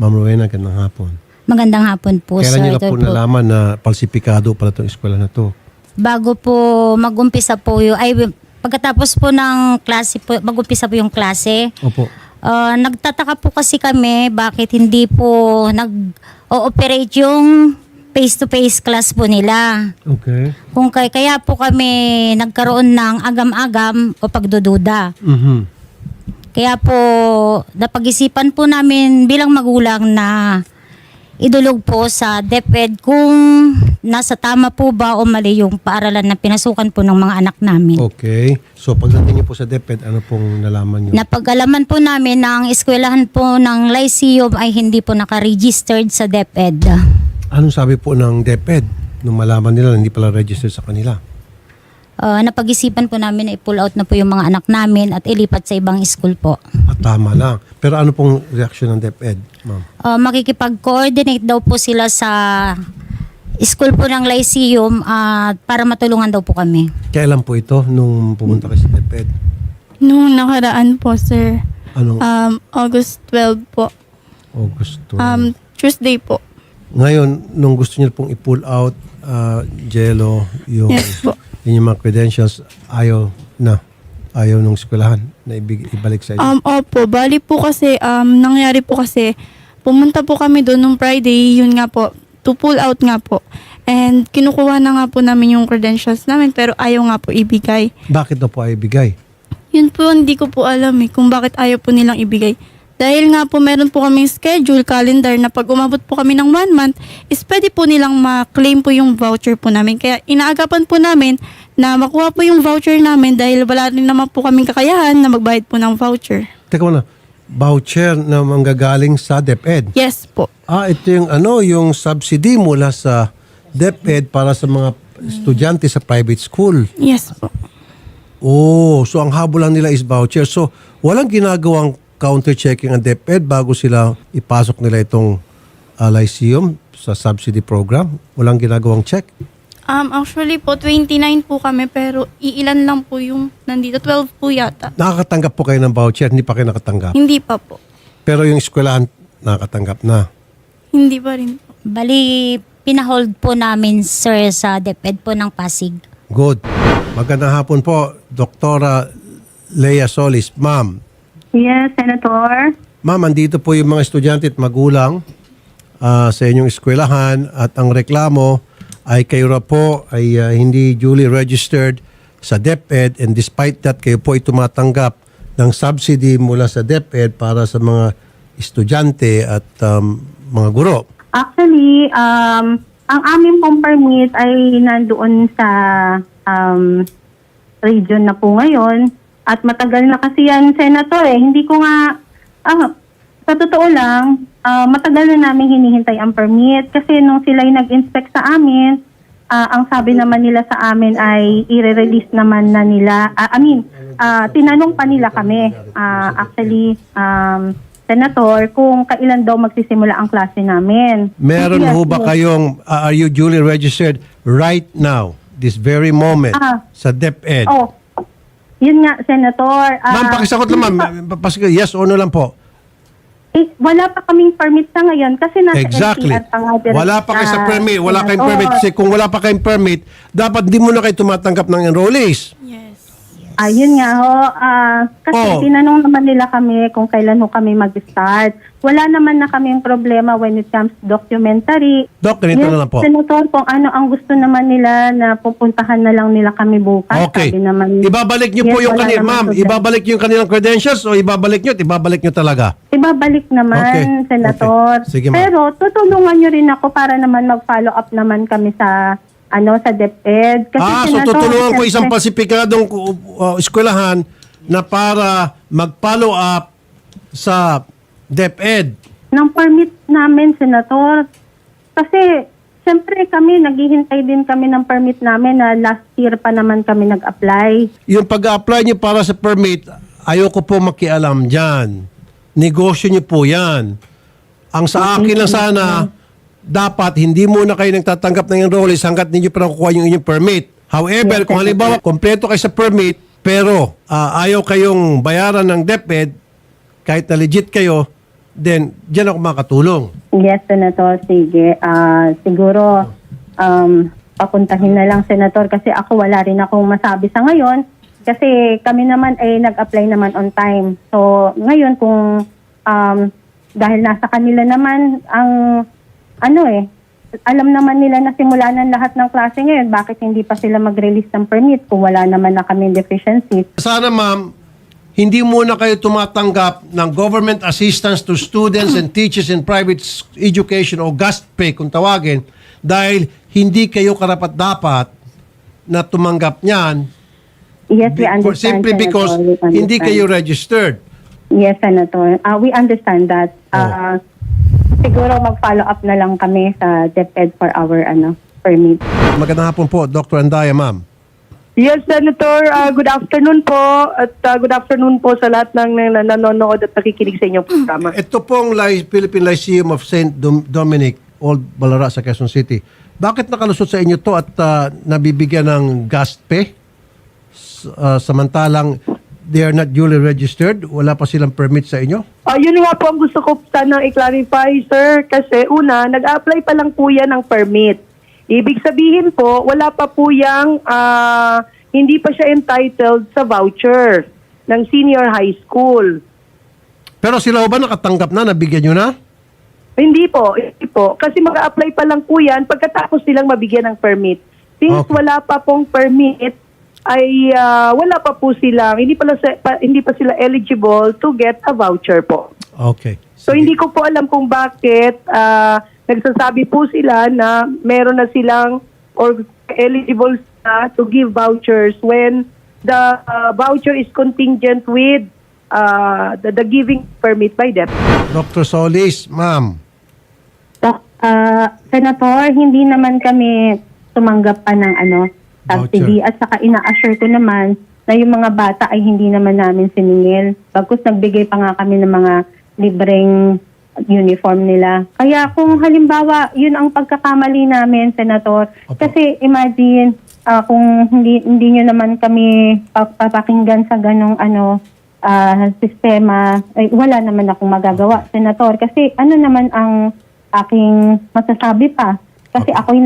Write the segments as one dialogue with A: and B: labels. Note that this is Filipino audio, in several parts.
A: Ma'am Rowena, gandang hapon.
B: Magandang hapon po,
A: Kailan
B: sir.
A: niyo na po nalaman na falsipikado pala itong eskwela na to?
B: Bago po mag-umpisa po yung, ay, pagkatapos po ng klase po, mag-umpisa po yung klase,
A: Opo.
B: ah, nagtataka po kasi kami bakit hindi po nag-ooperate yung face-to-face class po nila.
A: Okay.
B: Kung kay, kaya po kami nagkaroon ng agam-agam o pagdududa.
A: Mhm.
B: Kaya po, napag-isipan po namin bilang magulang na idulog po sa DepEd kung nasa tama po ba o mali yung paaralan na pinasukan po ng mga anak namin.
A: Okay. So pagdating niyo po sa DepEd, ano pong nalaman niyo?
B: Napag-alaman po namin na ang eskwelahan po ng Lyceum ay hindi po nakaregistered sa DepEd.
A: Anong sabi po ng DepEd nung malaman nila na hindi pala registered sa kanila?
B: Uh, napag-isipan po namin na i-pull out na po yung mga anak namin at ilipat sa ibang school po.
A: At tama lang. Pero ano pong reaksyon ng DepEd, ma'am?
B: Uh, makikipag-coordinate daw po sila sa school po ng Lyceum at para matulungan daw po kami.
A: Kailan po ito nung pumunta kayo sa DepEd?
C: Nung nakaraan po, sir.
A: Anong
C: Um, August 12 po.
A: August 12?
C: Um, Tuesday po.
A: Ngayon, nung gusto niyo pong i-pull out, uh, Jello, yung,
C: Yes po.
A: Yung mga credentials, ayaw na. Ayaw nung eskwelahan na ibig, ibalik sa inyo.
C: Um, opo, bali po kasi, um, nangyari po kasi, pumunta po kami doon nung Friday, yun nga po, to pull out nga po. And kinukuha na nga po namin yung credentials namin, pero ayaw nga po ibigay.
A: Bakit daw po ay ibigay?
C: Yun po, hindi ko po alam eh, kung bakit ayaw po nilang ibigay. Dahil nga po meron po kaming schedule, calendar na pag umabot po kami ng one month, is pwede po nilang ma-claim po yung voucher po namin. Kaya inaagapan po namin na makuha po yung voucher namin dahil wala rin naman po kaming kakayahan na magbayad po ng voucher.
A: Teka muna, voucher na manggagaling sa DepEd.
C: Yes po.
A: Ah, ito yung ano, yung subsidy mula sa DepEd para sa mga estudyante sa private school.
C: Yes po.
A: Oh, so ang habol lang nila is voucher. So, walang ginagawang counter-checking ang DepEd bago sila ipasok nila itong uh, Lyceum sa subsidy program. Walang ginagawang check.
C: Um, actually po, 29 po kami pero iilan lang po yung nandito. 12 po yata.
A: Nakakatanggap po kayo ng voucher, hindi pa kayo nakatanggap.
C: Hindi pa po.
A: Pero yung eskwelahan, nakakatanggap na.
C: Hindi pa rin po.
B: Bali, pinahold po namin, sir, sa DepEd po ng Pasig.
A: Good. Magandang hapon po, Doktora Leia Solis. Ma'am,
D: Yes, Senator.
A: Ma'am, andito po yung mga estudyante at magulang ah, sa inyong eskwelahan at ang reklamo ay kayo raw po ay ah, hindi duly registered sa DepEd and despite that kayo po ay tumatanggap ng subsidy mula sa DepEd para sa mga estudyante at um, mga guro.
D: Actually, um, ang aming pong permit ay nandoon sa um, region na po ngayon. At matagal na kasi yan, Senator, eh. Hindi ko nga, ah, sa totoo lang, ah, matagal na namin hinihintay ang permit. Kasi nung sila nag-inspect sa amin, ah, ang sabi naman nila sa amin ay i-release naman na nila. ah, I mean, ah, tinanong pa nila kami, ah, actually, um, Senator, kung kailan daw magsisimula ang klase namin.
A: Meron
D: Yes,
A: ho ba
D: yes.
A: kayong, ah, are you duly registered right now, this very moment,
D: Ah.
A: sa DepEd?
D: Oh, yun nga, Senator. Ah,
A: Ma'am, pakisagot lang ma'am. Pas- Yes or no lang po.
D: Eh, wala pa kaming permit sa ngayon kasi nasa
A: Exactly.
D: NCR pa nga direct,
A: Wala pa kayo sa
D: ah,
A: permit. Wala kayong
D: Senator.
A: permit. Kasi kung wala pa kayong permit, dapat di mo na kayo tumatanggap ng enrollees.
C: Yes.
D: Ayun nga ho. ah, kasi
A: Oh.
D: tinanong naman nila kami kung kailan ho kami mag-start. Wala naman na kaming problema when it comes to documentary.
A: Doc, ganito
D: Yes,
A: na lang po.
D: Senator, kung ano ang gusto naman nila na pupuntahan na lang nila kami bukas.
A: Okay.
D: Sabi naman,
A: Ibabalik niyo po
D: Yes,
A: yung
D: wala
A: kanil, ma'am. Ibabalik niyo yung kanilang credentials o ibabalik niyo at ibabalik niyo talaga.
D: Ibabalik naman,
A: Okay.
D: Senator.
A: Okay. Sige.
D: Pero tutulungan nyo rin ako para naman mag-follow up naman kami sa ano sa DepEd. Kasi,
A: ah, so tutulungan ko isang pasipikadong uh, eskwelahan na para mag-follow up sa DepEd.
D: ng permit namin, Senator. Kasi, siyempre kami, naghihintay din kami ng permit namin na last year pa naman kami nag-apply.
A: Yung pag-apply niyo para sa permit, ayoko po makialam dyan. Negosyo niyo po yan. Ang sa akin lang sana, dapat hindi muna kayo nagtatanggap ng enrollees hanggat hindi pa nakukuha yung inyong permit. However, kung halimbawa, kompleto kayo sa permit, pero ah, ayaw kayong bayaran ng DepEd, kahit na legit kayo, then diyan ako makatulong.
D: Yes, Senator. Sige. Ah, siguro, um, papuntahin na lang, Senator, kasi ako wala rin akong masabi sa ngayon. Kasi kami naman ay nag-apply naman on time. So, ngayon kung um, dahil nasa kanila naman ang ano eh, alam naman nila na simula ng lahat ng klase ngayon, bakit hindi pa sila mag-release ng permit kung wala naman na kami deficiencies?
A: Sana ma'am, hindi muna kayo tumatanggap ng government assistance to students and teachers in private education o GASPE kung tawagin dahil hindi kayo karapat-dapat na tumanggap niyan
D: Yes, we understand,
A: simply
D: Senator.
A: because
D: We
A: hindi
D: understand.
A: kayo registered.
D: Yes, Senator. Uh, we understand that.
A: Oh.
D: Siguro mag-follow up na lang kami sa DepEd for our ano permit.
A: Magandang hapon po, Dr. Andaya, ma'am.
E: Yes, Senator. Uh, good afternoon po. At uh, good afternoon po sa lahat ng nan- nanonood at nakikinig sa inyong programa.
A: Ito pong Ly- Philippine Lyceum of St. Dom- Dominic, Old Balara sa Quezon City. Bakit nakalusot sa inyo to at ah, nabibigyan ng GASPE? S- ah, samantalang they are not duly registered, wala pa silang permit sa inyo?
E: Uh, yun nga po ang gusto ko sana i-clarify, sir. Kasi una, nag-apply pa lang po yan ng permit. Ibig sabihin po, wala pa po yung, ah, hindi pa siya entitled sa voucher ng senior high school.
A: Pero sila ba nakatanggap na, nabigyan nyo na?
E: Hindi po, hindi po. Kasi mag-apply pa lang po yan pagkatapos silang mabigyan ng permit. Since
A: Okay.
E: wala pa pong permit, ay ah, wala pa po sila, hindi, pala sa- pa, hindi pa sila eligible to get a voucher po.
A: Okay.
E: So hindi ko po alam kung bakit ah, nagsasabi po sila na meron na silang or eligible na to give vouchers when the ah, voucher is contingent with ah, the, the giving permit by them.
A: Dr. Solis, ma'am.
D: Doc, ah, Senator, hindi naman kami tumanggap pa ng ano, subsidy at saka ina-assure ko naman na yung mga bata ay hindi naman namin siningil. Bagkus nagbigay pa nga kami ng mga libreng uniform nila. Kaya kung halimbawa, yun ang pagkakamali namin, Senator.
A: Opo.
D: Kasi imagine, ah, kung hindi hindi nyo naman kami pa- papakinggan sa ganong ano ah, sistema, ay wala naman akong magagawa, Senator. Kasi ano naman ang aking masasabi pa? Kasi ako'y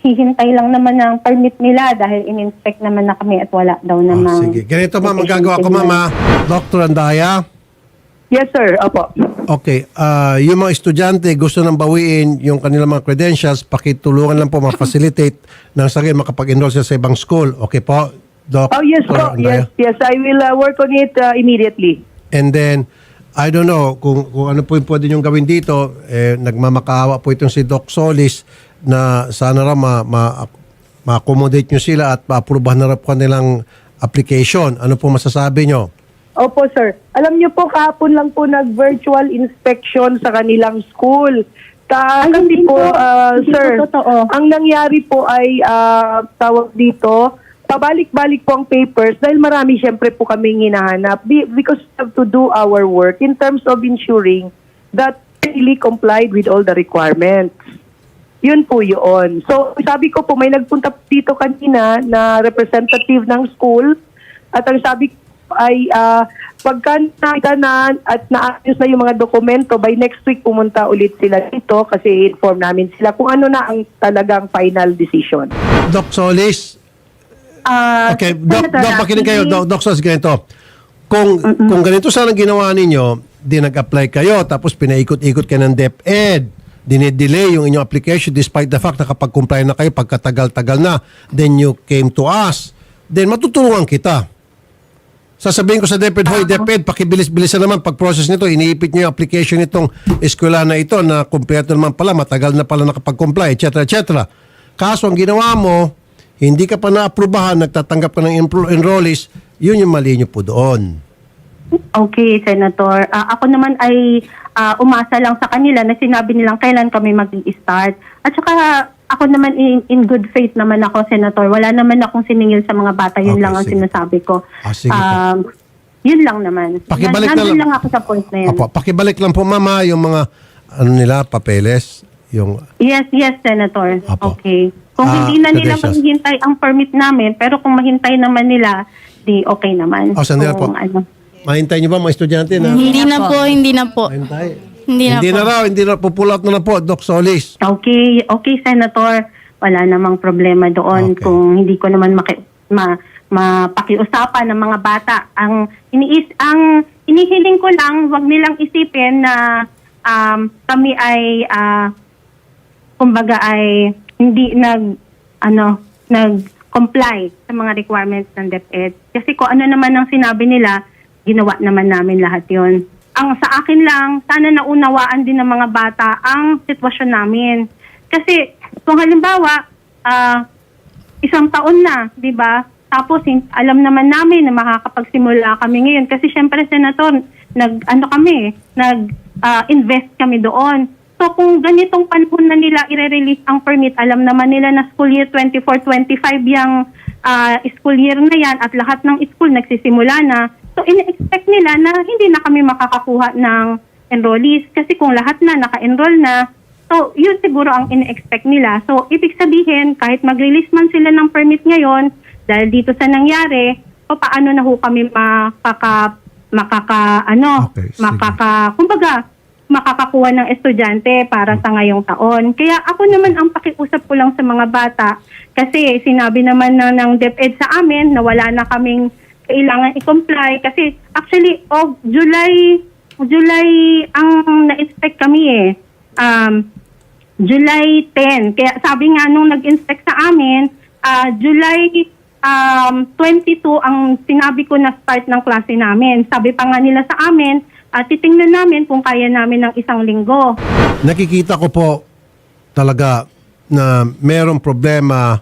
D: naghihintay lang naman ng permit nila dahil in-inspect naman na kami at wala daw
A: Ah,
D: namang...
A: sige. Ganito ma'am, magagawa ko ma'am ah. Dr. Andaya.
E: Yes, sir. Opo.
A: Okay, ah yung mga estudyante gusto nang bawiin yung kanilang mga credentials, pakitulungan lang po ma-facilitate nang sa makapag-enroll sila sa ibang school. Okay po, Doc?
E: Oh, yes po.
A: Andaya?
E: Yes, yes. I will uh, work on it uh, immediately.
A: And then, I don't know kung, kung ano po yung pwede niyong gawin dito. Eh, nagmamakaawa po itong si Doc Solis na sana raw ma, ma, ma-accommodate niyo sila at ma-aprobahan na raw po kanilang application. Ano po masasabi niyo?
E: Opo, sir. Alam niyo po, kahapon lang po nag-virtual inspection sa kanilang school. Ka
D: Ay,
E: kasi
D: hindi
E: po,
D: po.
E: uh,
D: Hindi
E: sir,
D: po totoo.
E: ang nangyari po ay uh, tawag dito, pabalik-balik po ang papers dahil marami siyempre po kaming hinahanap Be- because we have to do our work in terms of ensuring that really complied with all the requirements. Yun po yun. So, sabi ko po, may nagpunta dito kanina na representative ng school at ang sabi ay ah, pagka na at naayos na yung mga dokumento, by next week pumunta ulit sila dito kasi inform namin sila kung ano na ang talagang final decision.
A: Doc Solis,
D: Ah,
A: Okay, Doc, Doc makinig kayo. Doc, Doc Sos, ganito. Kung, kung ganito sana ginawa ninyo, di nag-apply kayo, tapos pinaikot-ikot kayo ng DepEd, dinidelay yung inyong application despite the fact na kapag comply na kayo, pagkatagal-tagal na, then you came to us, then matutulungan kita. Sasabihin ko sa DepEd, hoy DepEd, pakibilis-bilisan naman pag-process nito, iniipit niyo yung application nitong eskwela na ito na kumpleto naman pala, matagal na pala nakapag-comply, etc. etc. Kaso ang ginawa mo, hindi ka pa naaprubahan, nagtatanggap ka ng enro- enrollees, yun yung mali niyo po doon.
D: Okay, Senator. Ah, ako naman ay ah, umasa lang sa kanila na sinabi nilang kailan kami mag-i-start. At saka ako naman in, in good faith naman ako, Senator. Wala naman akong siningil sa mga bata. Yun
A: Okay,
D: lang ang
A: sige.
D: sinasabi ko.
A: Ah, sige po.
D: Um, yun lang naman.
A: Pakibalik na
D: Nandun
A: lang.
D: lang ako sa point na yun.
A: Opo, pakibalik lang po mama yung mga ano nila, papeles, yung
D: Yes, yes, Senator.
A: Apo.
D: Okay. Kung
A: Ah,
D: hindi na nila maghintay ang permit namin, pero kung mahintay naman nila, di okay naman.
A: Oh, sandali po.
D: Ano.
A: mahintay niyo ba mga estudyante na
C: Hindi na po, hindi na po.
A: mahintay?
C: Hindi na
A: hindi
C: po.
A: na raw, hindi na po pull out na na po, Doc Solis.
D: Okay, okay, Senator. Wala namang problema doon
A: Okay.
D: kung hindi ko naman maki, ma, mapakiusapan ng mga bata. Ang iniis ang inihiling ko lang, wag nilang isipin na um, kami ay ah, kumbaga ay hindi nag ano nag comply sa mga requirements ng DepEd. Kasi kung ano naman ang sinabi nila, ginawa naman namin lahat 'yon. Ang sa akin lang, sana naunawaan din ng mga bata ang sitwasyon namin. Kasi kung halimbawa, ah, isang taon na, 'di ba? Tapos alam naman namin na makakapagsimula kami ngayon kasi syempre senator, nag ano kami, nag ah, invest kami doon. So kung ganitong panahon na nila i-release ang permit, alam naman nila na school year 24-25 yung ah, school year na yan at lahat ng school nagsisimula na. So in-expect nila na hindi na kami makakakuha ng enrollees kasi kung lahat na naka-enroll na, so yun siguro ang in-expect nila. So ibig sabihin, kahit mag-release man sila ng permit ngayon, dahil dito sa nangyari, so paano na ho kami makaka, makaka, ano,
A: Okay, sige.
D: makaka, kumbaga, makakakuha ng estudyante para sa ngayong taon. Kaya ako naman ang pakiusap ko lang sa mga bata kasi sinabi naman na ng DepEd sa amin na wala na kaming kailangan i-comply kasi actually oh, July July ang na-inspect kami eh. Um, July 10. Kaya sabi nga nung nag-inspect sa amin, ah, July um, 22 ang sinabi ko na start ng klase namin. Sabi pa nga nila sa amin, at titingnan namin kung kaya namin ng isang linggo.
A: Nakikita ko po talaga na merong problema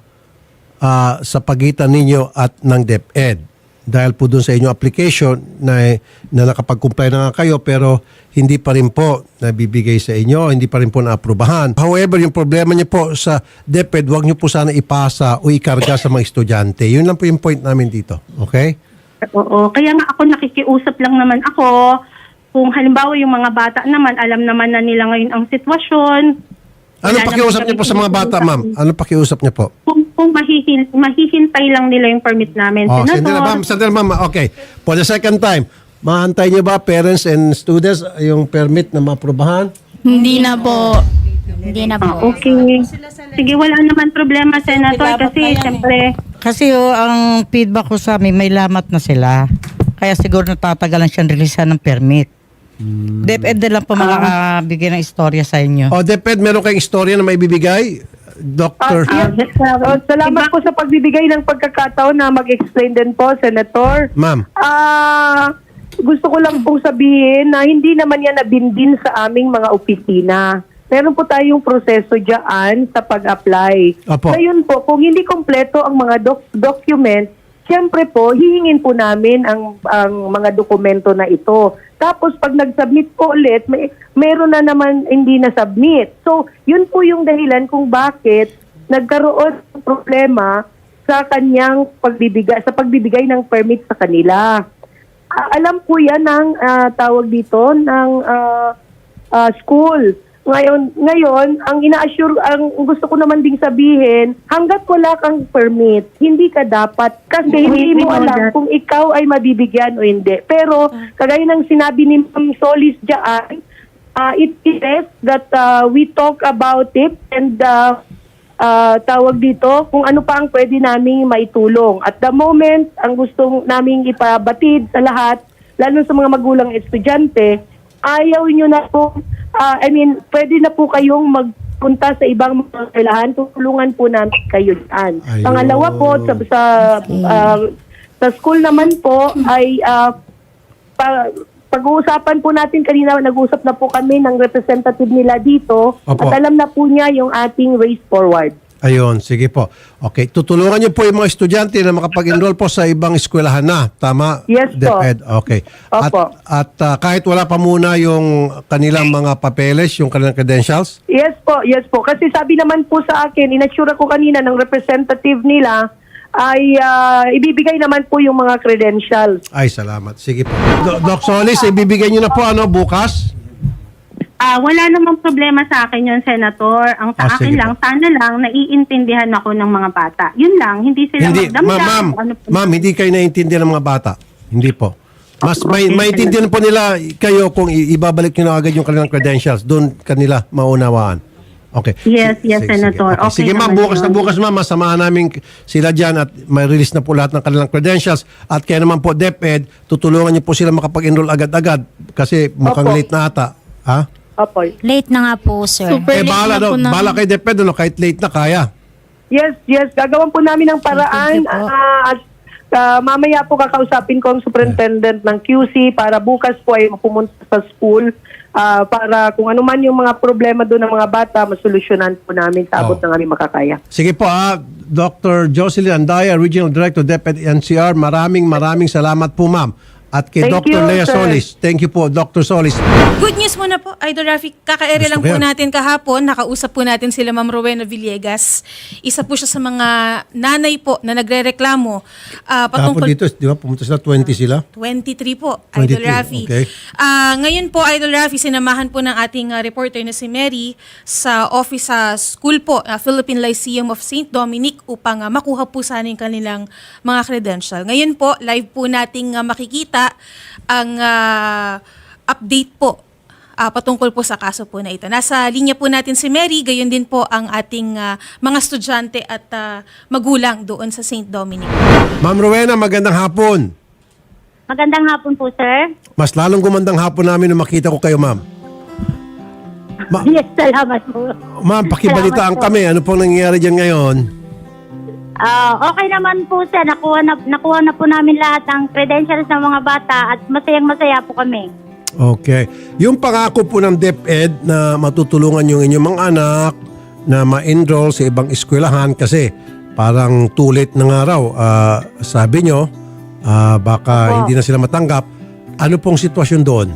A: ah, sa pagitan ninyo at ng DepEd. Dahil po dun sa inyong application na, na nakapag-comply na nga kayo pero hindi pa rin po nabibigay sa inyo, hindi pa rin po naaprubahan. However, yung problema niyo po sa DepEd, wag niyo po sana ipasa o ikarga sa mga estudyante. Yun lang po yung point namin dito. Okay?
D: Oo, kaya nga ako nakikiusap lang naman ako. Kung halimbawa yung mga bata naman, alam naman na nila ngayon ang sitwasyon.
A: Ano
D: Wala
A: pakiusap
D: naman
A: niyo po sa mga bata, ma'am? Ano pakiusap niyo po?
D: Kung, kung mahihin, mahihintay lang nila yung permit namin,
A: Oh,
D: Senator.
A: sandali, ma'am, sandali, ma'am. Okay. For the second time, maantay niyo ba parents and students yung permit na maaprubahan?
C: Hindi na po.
B: Hindi na
D: Ah,
B: po.
D: okay. Sige, wala naman problema, Senator, kasi siyempre,
F: Kasi oh, ang feedback ko sa amin, may lamat na sila. Kaya siguro natatagalan siyang releasean ng permit. DepEd na lang po makakabigay ng istorya sa inyo.
A: O, Deped, meron kayong istorya na may bibigay? Doctor?
D: ah, yes, uh,
E: Oh, salamat po sa pagbibigay ng pagkakataon na mag-explain din po, Senator.
A: Ma'am.
E: Ah, gusto ko lang pong sabihin na hindi naman yan nabindin sa aming mga opisina. Meron po tayong proseso dyan sa pag-apply.
A: Opo.
E: Ngayon po, kung hindi kompleto ang mga doc- documents, siyempre po, hihingin po namin ang, ang mga dokumento na ito. Tapos pag nag-submit po ulit, may, meron na naman hindi na-submit. So, yun po yung dahilan kung bakit nagkaroon ng problema sa kanyang pagbibigay sa pagbibigay ng permit sa kanila. Alam po 'yan ng ah, tawag dito ng ah, ah, school. Ngayon, ngayon, ang ina-assure, ang gusto ko naman ding sabihin, hanggat wala kang permit, hindi ka dapat, kasi hindi mo alam kung ikaw ay mabibigyan o hindi. Pero, kagaya ng sinabi ni Ma'am Solis dyan, uh, it is that uh, we talk about it and uh, uh, tawag dito kung ano pa ang pwede naming maitulong. At the moment, ang gusto naming ipabatid sa lahat, lalo sa mga magulang estudyante, ayaw nyo na po, uh, I mean, pwede na po kayong magpunta sa ibang mga kailangan, tutulungan po namin kayo dyan.
A: Ayun.
E: Pangalawa po, sa, sa, uh, sa school naman po ay uh, pa, pag-uusapan po natin kanina, nag-usap na po kami ng representative nila dito
A: Opo.
E: at alam na po niya yung ating race forward.
A: Ayun, sige po. Okay, tutulungan niyo po yung mga estudyante na makapag-enroll po sa ibang eskwelahan na. Tama?
E: Yes po.
A: DepEd. Okay. At,
E: Opo.
A: at ah, kahit wala pa muna yung kanilang mga papeles, yung kanilang credentials,
E: Yes po, yes po. Kasi sabi naman po sa akin, inassure ko kanina ng representative nila ay ah, ibibigay naman po yung mga credentials.
A: ay salamat. Sige po. Do- Doc Solis, ibibigay niyo na po ano bukas?
D: Ah, wala namang problema sa akin yun, Senator. Ang sa
A: Ah,
D: akin
A: sige
D: lang, sana lang, naiintindihan ako ng mga bata. Yun lang, hindi sila
A: Hindi,
D: magdamdam.
A: ma'am, ma'am,
D: Ano po.
A: ma'am, hindi kayo naiintindihan ng mga bata. Hindi po. Mas may maintindihan po nila kayo kung i- ibabalik na agad yung kanilang credentials. Doon kanila maunawaan. Okay.
D: Yes, yes, Senator.
A: Okay.
D: Okay
A: Sige ma'am,
D: naman
A: bukas na
D: yun.
A: bukas ma'am, masamahan namin sila dyan at may release na po lahat ng kanilang credentials. At kaya naman po, DepEd, tutulungan niyo po sila makapag-enroll agad-agad kasi mukhang
E: Opo.
A: late na ata. Ha?
E: Opo.
B: Late na nga po, sir.
C: Super
A: eh,
C: late
A: bahala
C: na
A: daw.
C: po na.
A: Bahala kay DepEd, ano, kahit late na, kaya.
E: Yes, yes. Gagawan po namin ng paraan.
B: Thank you po.
E: Ah, at ah, mamaya po kakausapin ko ang superintendent ng QC para bukas po ay pumunta sa school ah, para kung ano man yung mga problema doon ng mga bata, masolusyonan po namin sa abot
A: Oh.
E: ng aming makakaya.
A: Sige po, ah, Dr. Jocelyn Andaya, Regional Director, DepEd NCR. Maraming maraming salamat po, ma'am. At kay
E: Thank
A: Dr.
E: you,
A: Lea
E: sir.
A: Solis. Thank you po, Dr. Solis.
G: Good news muna po, Idol Rafi. Kaka-ere
A: Gusto
G: lang po
A: yan.
G: natin kahapon. Nakausap po natin sila Ma'am Rowena Villegas. Isa po siya sa mga nanay po na nagre-reklamo ah,
A: Tapos
G: patungkol...
A: dito, di ba, pumunta sila, 20 sila.
G: 23 po, Idol
A: 23,
G: Rafi.
A: okay.
G: Ah, ngayon po, Idol Rafi, sinamahan po ng ating ah, reporter na si Mary sa office sa school po, ah, Philippine Lyceum of St. Dominic upang ah, makuha po sana yung kanilang mga credential. Ngayon po, live po nating ah, makikita ang ah, update po ah, patungkol po sa kaso po na ito. Nasa linya po natin si Mary, gayon din po ang ating ah, mga estudyante at ah, magulang doon sa St. Dominic.
A: Ma'am Rowena, magandang hapon.
D: Magandang hapon po, sir.
A: Mas lalong gumandang hapon namin nung makita ko kayo, ma'am. Ma-
D: Yes, salamat po.
A: ma'am, pakibalitaan
D: Salamat po.
A: kami. Ano pong nangyayari dyan ngayon?
D: Ah, okay naman po, sir. Nakuha na, nakuha na po namin lahat ng credentials ng mga bata at masayang-masaya po kami.
A: Okay. Yung pangako po ng DepEd na matutulungan yung inyong mga anak na ma-enroll sa ibang eskwelahan kasi parang tulit na nga raw. Ah, sabi nyo, ah, baka
D: Opo.
A: hindi na sila matanggap. Ano pong sitwasyon doon?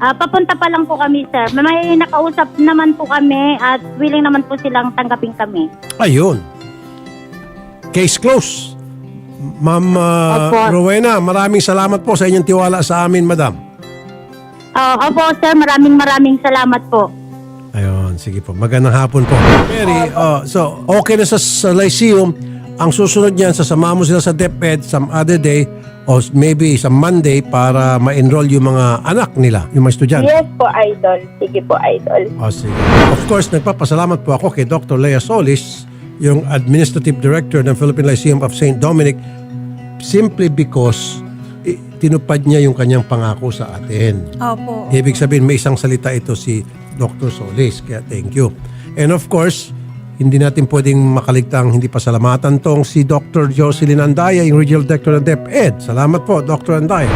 D: Ah, papunta pa lang po kami, sir. May nakausap naman po kami at willing naman po silang tanggapin kami.
A: Ayun. Case closed. Ma'am
D: Opo.
A: Rowena, maraming salamat po sa inyong tiwala sa amin, madam.
D: Ah, opo, sir. Maraming maraming salamat po.
A: Ayun, sige po. Magandang hapon po. Mary, oh, so okay na sa, sa Lyceum. Ang susunod niyan, sasama mo sila sa DepEd some other day o maybe sa Monday para ma-enroll yung mga anak nila, yung mga estudyante.
H: Yes po, Idol. Sige po, Idol.
A: O, sige. Of course, nagpapasalamat po ako kay Dr. Lea Solis, yung Administrative Director ng Philippine Lyceum of St. Dominic, simply because eh, tinupad niya yung kanyang pangako sa atin.
G: Opo.
A: Ibig sabihin, may isang salita ito si Dr. Solis. Kaya thank you. And of course, hindi natin pwedeng makaligtang hindi pasalamatan tong si Dr. Jocelyn Andaya, yung Regional Director ng DepEd. Salamat po, Dr. Andaya.